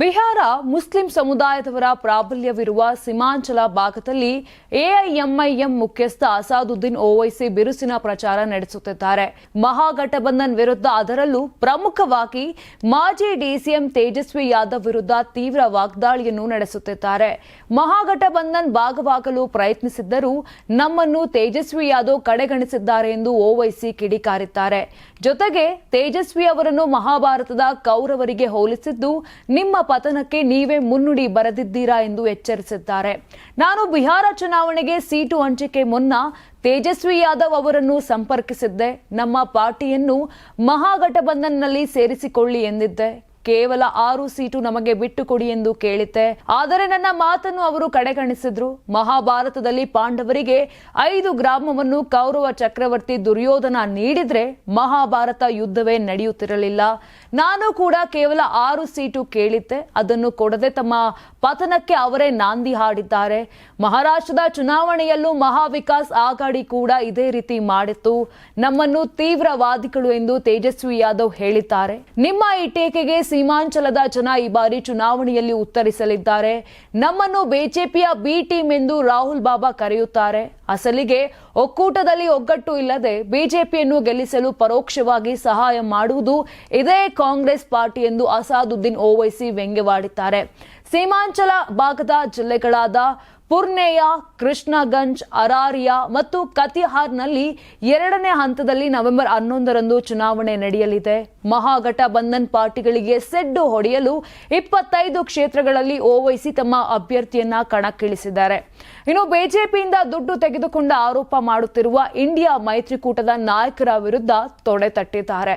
Bihar Muslim ಸಮುದಾಯದವರ ಪ್ರಾಬಲ್ಯವಿರುವ Seemanchal ಭಾಗದಲ್ಲಿ AIMIM ಮುಖ್ಯಸ್ಥ ಅಸಾದುದ್ದೀನ್ ಓವೈಸಿ ಬಿರುಸಿನ ಪ್ರಚಾರ ನಡೆಸುತ್ತಿದ್ದಾರೆ. ಮಹಾಗಠಬಂಧನ್ ವಿರುದ್ಧ ಅದರಲ್ಲೂ ಪ್ರಮುಖವಾಗಿ ಮಾಜಿ ಡಿಸಿಎಂ ತೇಜಸ್ವಿ ಯಾದವ್ ವಿರುದ್ಧ ತೀವ್ರ ವಾಗ್ದಾಳಿಯನ್ನು ನಡೆಸುತ್ತಿದ್ದಾರೆ. ಮಹಾಗಠಬಂಧನ್ ಭಾಗವಾಗಲು ಪ್ರಯತ್ನಿಸಿದ್ದರೂ ನಮ್ಮನ್ನು ತೇಜಸ್ವಿ ಯಾದವ್ ಕಡೆಗಣಿಸಿದ್ದಾರೆ ಎಂದು ಓವೈಸಿ ಕಿಡಿಕಾರಿದ್ದಾರೆ. ಜೊತೆಗೆ ತೇಜಸ್ವಿ ಅವರನ್ನು ಮಹಾಭಾರತದ ಕೌರವರಿಗೆ ಹೋಲಿಸಿದ್ದು, ನಿಮ್ಮ ಪತನಕ್ಕೆ ನೀವೇ ಮುನ್ನುಡಿ ಬರೆದಿದ್ದೀರಾ ಎಂದು ಎಚ್ಚರಿಸಿದ್ದಾರೆ. ನಾನು ಬಿಹಾರ ಚುನಾವಣೆಗೆ ಸೀಟು ಹಂಚಿಕೆ ಮುನ್ನ ತೇಜಸ್ವಿ ಯಾದವ್ ಅವರನ್ನು ಸಂಪರ್ಕಿಸಿದ್ದೆ. ನಮ್ಮ ಪಾರ್ಟಿಯನ್ನು ಮಹಾಗಠಬಂಧನ್ನಲ್ಲಿ ಸೇರಿಸಿಕೊಳ್ಳಿ ಎಂದಿದ್ದೆ. ಕೇವಲ ಆರು ಸೀಟು ನಮಗೆ ಬಿಟ್ಟುಕೊಡಿ ಎಂದು ಕೇಳಿದ್ದೆ. ಆದರೆ ನನ್ನ ಮಾತನ್ನು ಅವರು ಕಡೆಗಣಿಸಿದ್ರು. ಮಹಾಭಾರತದಲ್ಲಿ ಪಾಂಡವರಿಗೆ ಐದು ಗ್ರಾಮವನ್ನು ಕೌರವ ಚಕ್ರವರ್ತಿ ದುರ್ಯೋಧನ ನೀಡಿದ್ರೆ ಮಹಾಭಾರತ ಯುದ್ಧವೇ ನಡೆಯುತ್ತಿರಲಿಲ್ಲ. ನಾನು ಕೂಡ ಕೇವಲ ಆರು ಸೀಟು ಕೇಳಿದ್ದೆ. ಅದನ್ನು ಕೊಡದೆ ತಮ್ಮ ಪತನಕ್ಕೆ ಅವರೇ ನಾಂದಿ ಹಾಡಿದ್ದಾರೆ. ಮಹಾರಾಷ್ಟ್ರದ ಚುನಾವಣೆಯಲ್ಲೂ ಮಹಾವಿಕಾಸ್ ಆಗಾಡಿ ಕೂಡ ಇದೇ ರೀತಿ ಮಾಡಿತ್ತು. ನಮ್ಮನ್ನು ತೀವ್ರವಾದಿಗಳು ಎಂದು ತೇಜಸ್ವಿ ಯಾದವ್ ಹೇಳಿದ್ದಾರೆ. ನಿಮ್ಮ ಈ ಟೀಕೆಗೆ ಸೀಮಾಂಚಲದ ಜನ ಈ ಬಾರಿ ಚುನಾವಣೆಯಲ್ಲಿ ಉತ್ತರಿಸಲಿದ್ದಾರೆ. ನಮ್ಮನ್ನು ಬಿಜೆಪಿಯ ಬಿ ಟೀಮ್ ಎಂದು ರಾಹುಲ್ ಬಾಬಾ ಕರೆಯುತ್ತಾರೆ. ಅಸಲಿಗೆ ಒಕ್ಕೂಟದಲ್ಲಿ ಒಗ್ಗಟ್ಟು ಇಲ್ಲದೆ ಬಿಜೆಪಿಯನ್ನು ಗೆಲ್ಲಿಸಲು ಪರೋಕ್ಷವಾಗಿ ಸಹಾಯ ಮಾಡುವುದು ಇದೇ ಕಾಂಗ್ರೆಸ್ ಪಾರ್ಟಿ ಎಂದು ಅಸಾದುದ್ದೀನ್ ಓವೈಸಿ ವ್ಯಂಗ್ಯವಾಡಿದ್ದಾರೆ. ಸೀಮಾಂಚಲ ಭಾಗದ ಜಿಲ್ಲೆಗಳಾದ ಪುರ್ನೆಯ ಕೃಷ್ಣಗಂಜ್, ಅರಾರಿಯಾ ಮತ್ತು ಕತಿಹಾರ್ನಲ್ಲಿ ಎರಡನೇ ಹಂತದಲ್ಲಿ ನವೆಂಬರ್ ಹನ್ನೊಂದರಂದು ಚುನಾವಣೆ ನಡೆಯಲಿದೆ. ಮಹಾಗಠಬಂಧನ್ ಪಾರ್ಟಿಗಳಿಗೆ ಸೆಡ್ಡು ಹೊಡೆಯಲು ಇಪ್ಪತ್ತೈದು ಕ್ಷೇತ್ರಗಳಲ್ಲಿ ಓವೈಸಿ ತಮ್ಮ ಅಭ್ಯರ್ಥಿಯನ್ನ ಕಣಕ್ಕಿಳಿಸಿದ್ದಾರೆ. ಇನ್ನು ಬಿಜೆಪಿಯಿಂದ ದುಡ್ಡು ತೆಗೆದುಕೊಂಡ ಆರೋಪ ಮಾಡುತ್ತಿರುವ ಇಂಡಿಯಾ ಮೈತ್ರಿಕೂಟದ ನಾಯಕರ ವಿರುದ್ಧ ತೊಡೆ ತಟ್ಟಿದ್ದಾರೆ.